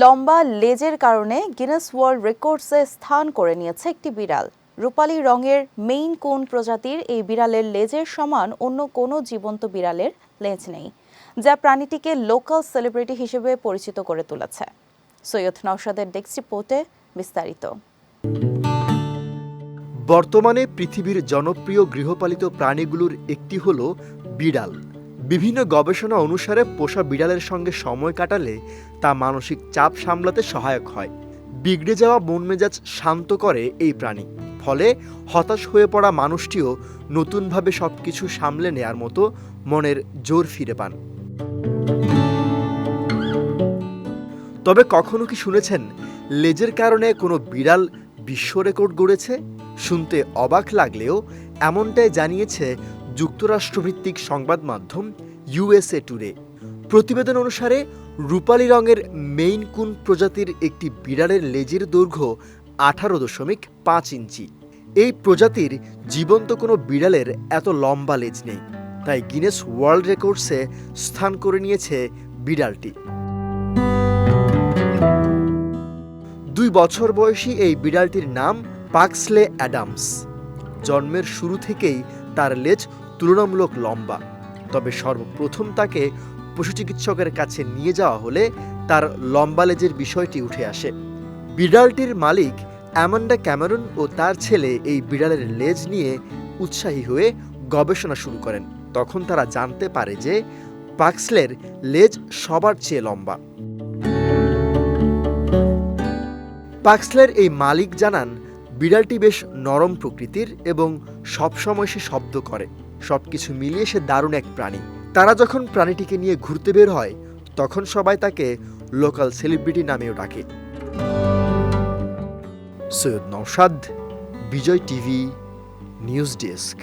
লম্বা লেজের কারণে গিনেস ওয়ার্ল্ড রেকর্ডসে স্থান করে নিয়েছে একটি বিড়াল। রূপালী রঙের মেইন কোন প্রজাতির এই বিড়ালের লেজের সমান অন্য কোনো জীবন্ত বিড়ালের লেজ নেই, যা প্রাণীটিকে লোকাল সেলিব্রিটি হিসেবে পরিচিত করে তুলেছে। সৈয়দ নওশাদের ডেস্ক রিপোর্টে বিস্তারিত। বর্তমানে পৃথিবীর জনপ্রিয় গৃহপালিত প্রাণীগুলোর একটি হল বিড়াল। বিভিন্ন গবেষণা অনুসারে পোষা বিড়ালের সঙ্গে সময় কাটালে তা মানসিক চাপ সামলাতে সহায়ক হয়। বিগড়ে যাওয়া মন মেজাজ শান্ত করে এই প্রাণী। ফলে হতাশ হয়ে পড়া মানুষটিও নতুনভাবে সব কিছু সামলে নেয়ার মতো মনের জোর ফিরে পান। তবে কখনো কি শুনেছেন, লেজের কারণে কোনো বিড়াল বিশ্ব রেকর্ড গড়েছে? শুনতে অবাক লাগলেও এমনটাই জানিয়েছে যুক্তরাষ্ট্রভিত্তিক সংবাদ মাধ্যম ইউএসএ টুডে প্রতিবেদন অনুসারে রূপালী রঙের মেইন কুন প্রজাতির একটি বিড়ালের লেজের দৈর্ঘ্য আঠারো দশমিক পাঁচ ইঞ্চি। এই প্রজাতির জীবন্ত কোনো বিড়ালের এত লম্বা লেজ নেই। তাই গিনেস ওয়ার্ল্ড রেকর্ডসে স্থান করে নিয়েছে বিড়ালটি। দুই বছর বয়সী এই বিড়ালটির নাম পাক্সলে অ্যাডামস জন্মের শুরু থেকেই তার লেজ তুলনামূলক লম্বা। তবে সর্বপ্রথম তাকে পশু চিকিৎসকের কাছে নিয়ে যাওয়া হলে তার লম্বা লেজের বিষয়টি উঠে আসে। বিড়ালটির মালিক অ্যামান্ডা ক্যামেরন ও তার ছেলে এই বিড়ালের লেজ নিয়ে উৎসাহী হয়ে গবেষণা শুরু করেন। তখন তারা জানতে পারে যে পাক্সলের লেজ সবার চেয়ে লম্বা। পাক্সলের এই মালিক জানান বিড়ালটি বেশ নরম প্রকৃতির এবং সবসময় সে শব্দ করে। সব কিছু মিলিয়ে সে দারুণ এক প্রাণী। তারা যখন প্রাণীটিকে নিয়ে ঘুরতে বের হয়, তখন সবাই তাকে লোকাল সেলিব্রিটি নামেও ডাকে। Syed Naushad Vijay TV, news desk.